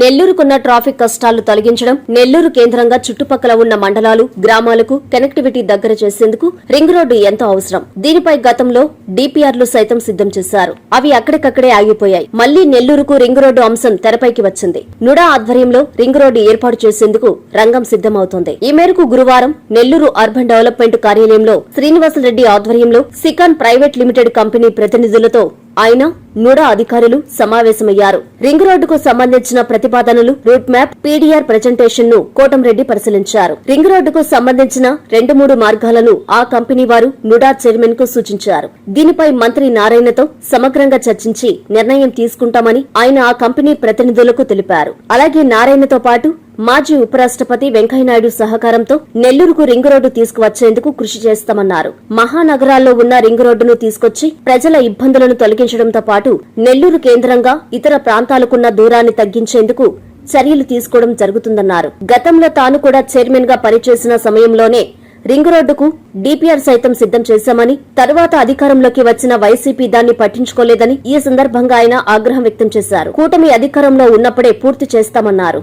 నెల్లూరుకున్న traffic కష్టాలు తొలగించడం నెల్లూరు కేంద్రంగా చుట్టుపక్కల ఉన్న మండలాలు గ్రామాలకు కనెక్టివిటీ దగ్గర చేసేందుకు రింగ్ రోడ్డు ఎంతో అవసరం. దీనిపై గతంలో డిపిఆర్లు సైతం సిద్ధం చేశారు. అవి అక్కడికక్కడే ఆగిపోయాయి. మళ్ళీ నెల్లూరుకు రింగ్ రోడ్డు అంశం తెరపైకి వచ్చింది. నుడా ఆధ్వర్యంలో రింగ్ రోడ్డు ఏర్పాటు చేసేందుకు రంగం సిద్దమవుతోంది ఈ మేరకు గురువారం నెల్లూరు అర్బన్ డెవలప్మెంట్ కార్యాలయంలో శ్రీనివాసరెడ్డి ఆధ్వర్యంలో సికాన్ ప్రైవేట్ లిమిటెడ్ కంపెనీ ప్రతినిధులతో ఆయన నుడా అధికారులు సమావేశమయ్యారు. రింగ్ రోడ్డుకు సంబంధించిన ప్రతిపాదనలు రూట్ మ్యాప్ పీడీఆర్ ప్రజెంటేషన్ను కోటంరెడ్డి పరిశీలించారు. రింగ్ రోడ్డుకు సంబంధించిన రెండు మూడు మార్గాలను ఆ కంపెనీ వారు నుడా చైర్మన్కు సూచించారు. దీనిపై మంత్రి నారాయణతో సమగ్రంగా చర్చించి నిర్ణయం తీసుకుంటామని ఆయన ఆ కంపెనీ ప్రతినిధులకు తెలిపారు. అలాగే నారాయణతో పాటు మాజీ ఉపరాష్ట్రపతి వెంకయ్యనాయుడు సహకారంతో నెల్లూరుకు రింగ్ రోడ్డు తీసుకువచ్చేందుకు కృషి చేస్తామన్నారు. మహానగరాల్లో ఉన్న రింగ్ రోడ్డును తీసుకొచ్చి ప్రజల ఇబ్బందులను తొలగించడంతో పాటు నెల్లూరు కేంద్రంగా ఇతర ప్రాంతాలకున్న దూరాన్ని తగ్గించేందుకు చర్యలు తీసుకోవడం జరుగుతుందన్నారు. గతంలో తాను కూడా చైర్మన్గా పనిచేసిన సమయంలోనే రింగ్ రోడ్డుకు డిపిఆర్ సైతం సిద్ధం చేశామని తరువాత అధికారంలోకి వచ్చిన వైసీపీ దాన్ని పట్టించుకోలేదని ఈ సందర్భంగా ఆయన ఆగ్రహం వ్యక్తం చేశారు. కూటమి అధికారంలో ఉన్నప్పుడే పూర్తి చేస్తామన్నారు.